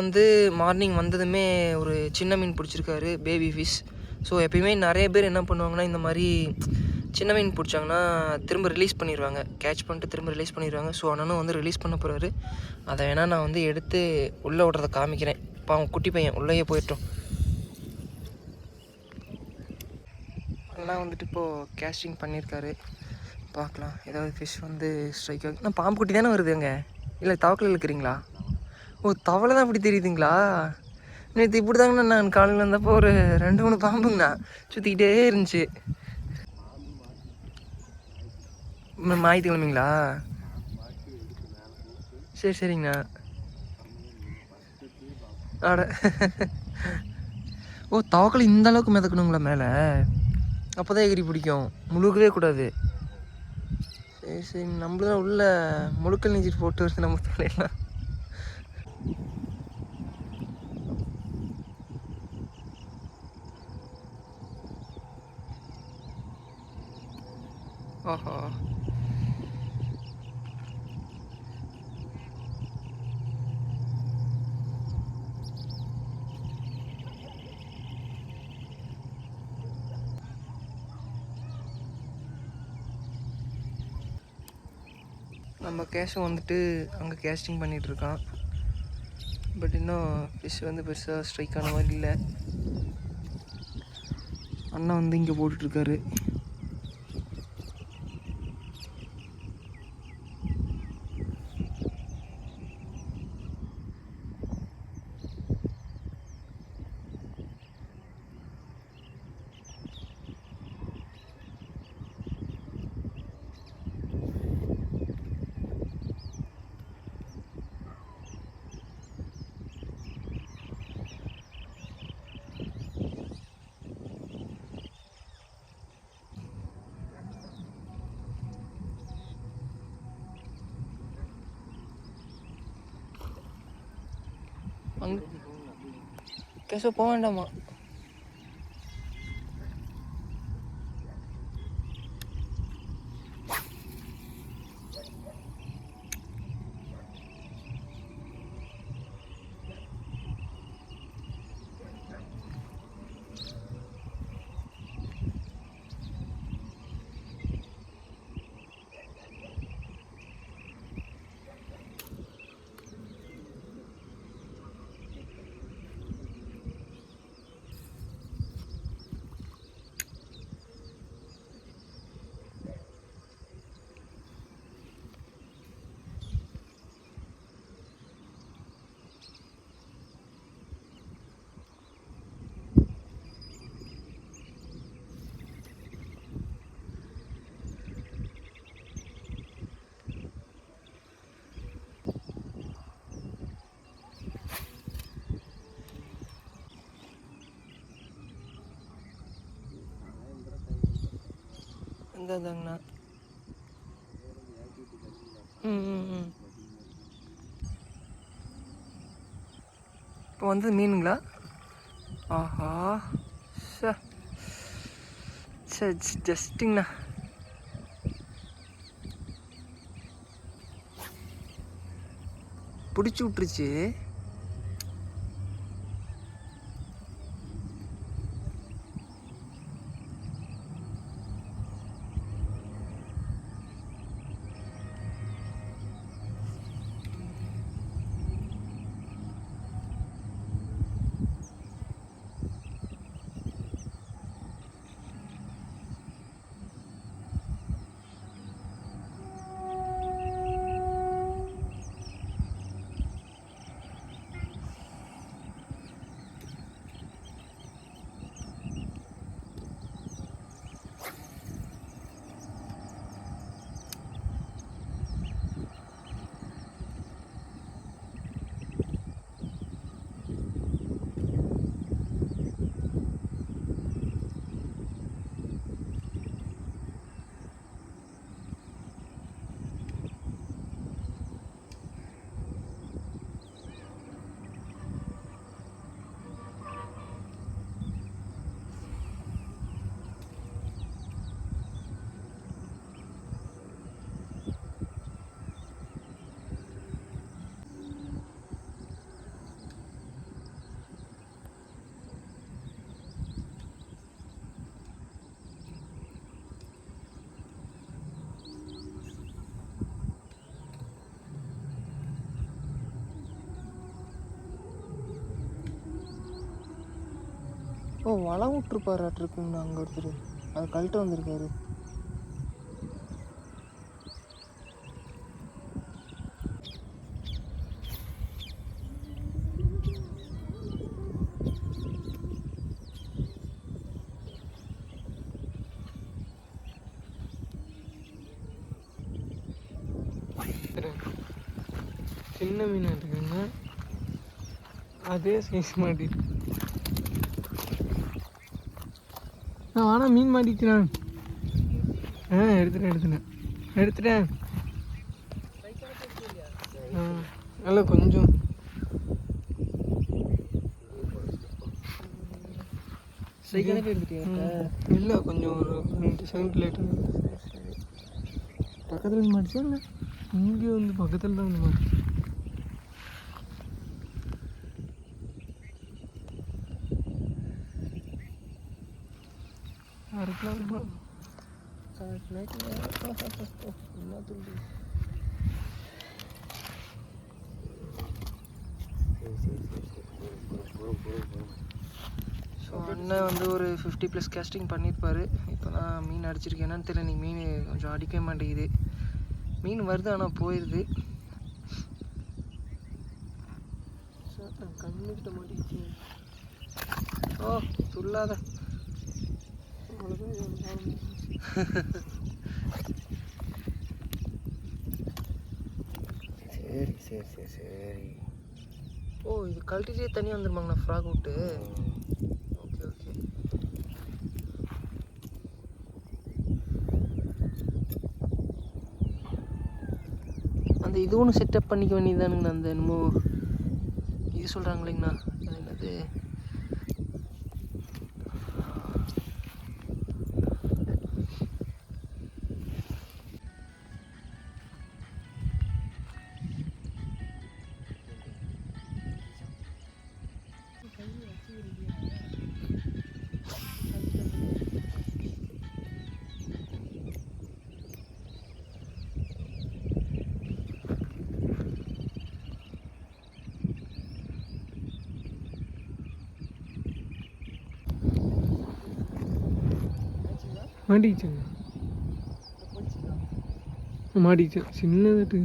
வந்து மார்னிங் வந்ததுமே ஒரு சின்ன மீன் பிடிச்சிருக்காரு பேபி ஃபிஷ் ஸோ எப்பயுமே நிறைய பேர் என்ன பண்ணுவாங்கன்னா இந்த மாதிரி சின்ன மீன் பிடிச்சாங்கன்னா திரும்ப ரிலீஸ் பண்ணிடுவாங்க கேட்ச் பண்ணிட்டு திரும்ப ரிலீஸ் பண்ணிடுவாங்க ஸோ அண்ணனும் வந்து ரிலீஸ் பண்ண போகிறாரு அதை வேணால் நான் வந்து எடுத்து உள்ளே விட்றத காமிக்கிறேன். இப்போ அவன் குட்டி பையன் உள்ளேயே போயிட்டோம். அண்ணா வந்துட்டு இப்போது கேஸ்டிங் பண்ணியிருக்காரு பார்க்கலாம். ஏதாவது ஃபிஷ் வந்து ஸ்ட்ரைக் ஆகும் நான் பாம்பு குட்டி தானே வருதுங்க இல்லை தவக்கல் இருக்கிறீங்களா? ஓ தவளை தான் இப்படி தெரியுதுங்களா? நேற்று இப்படி தாங்கண்ணா நான் காலையில் வந்தப்போ ஒரு ரெண்டு மூணு பாம்புங்கண்ணா சுற்றிக்கிட்டே இருந்துச்சு. ம- ஞாயிற்றுக்கிழமைங்களா? சரி சரிங்கண்ணா. ஆட ஓ தவக்கல் இந்த அளவுக்கு மிதக்கணுங்களா மேலே? அப்போ தான் எகிரி பிடிக்கும். முழுகவே கூடாது. சரி சரி நம்மளும் உள்ள முழுக்கல் நீச்சல் போட்டு வருது நம்ம தலையெல்லாம். ஓஹோ. நம்ம கேஷும் வந்துட்டு அங்கே கேஸ்டிங் பண்ணிகிட்ருக்கான் பட் இன்னும் ஃபிஷ் வந்து பெருசாக ஸ்ட்ரைக் ஆன மாதிரி இல்லை. அண்ணா வந்து இங்கே போட்டுட்ருக்காரு. அங்கே கேஷோ போக வேண்டாமா இங்கே இதாங்கண்ணா ம் ம் ம். இப்போ வந்து மீனுங்களா? ஆஹா சே சே பிடிச்சி விட்டுருச்சு. ஓ வளம் விட்டுருப்பாராட்டிருக்குங்கண்ணா அங்கே ஒருத்தர். அது கழட்ட வந்திருக்காரு. சின்ன மீன் இருக்குங்க அதே சைஸ் மாட்டி நான் வாடா மீன் மாட்டிக்கிறேன் ஆ எடுத்துட்டேன் எடுத்துட்டேன். எடுத்துட்டேன். ஆ இல்லை கொஞ்சம். இல்லை கொஞ்சம் ஒரு ரெண்டு செகண்ட் லேட்டு பக்கத்தில் மாட்டிச்சா இல்லை? இங்கே வந்து பக்கத்தில் தான் வந்து மாட்டிச்சு அறுக்கலாம் ஸோ அண்ணன் வந்து ஒரு ஃபிஃப்டி ப்ளஸ் கேஸ்டிங் பண்ணியிருப்பாரு இப்போ தான் மீன் அடிச்சிருக்கேன். என்னன்னு தெரியல நீ மீன் கொஞ்சம் அடிக்கவே மாட்டேங்குது. மீன் வருது ஆனால் போயிடுது கண்ணுக்கிட்ட மாட்டிக்கிச்சு. ஓ துள்ளாத. சரி சரி சரி சரி. ஓ இது கழட்டிட்டே தனியாக வந்துருமாங்கண்ணா ஃப்ராக் விட்டு. Okay okay. அந்த இது ஒன்று செட்டப் பண்ணிக்க வேண்டியதானுங்கண்ணா அந்த என்னமோ இது சொல்கிறாங்க இல்லைங்கண்ணா அது என்னது? மாட்டிக்கிச்சேங்க மாட்டிக்கிச்சேன் சின்னதாட்டு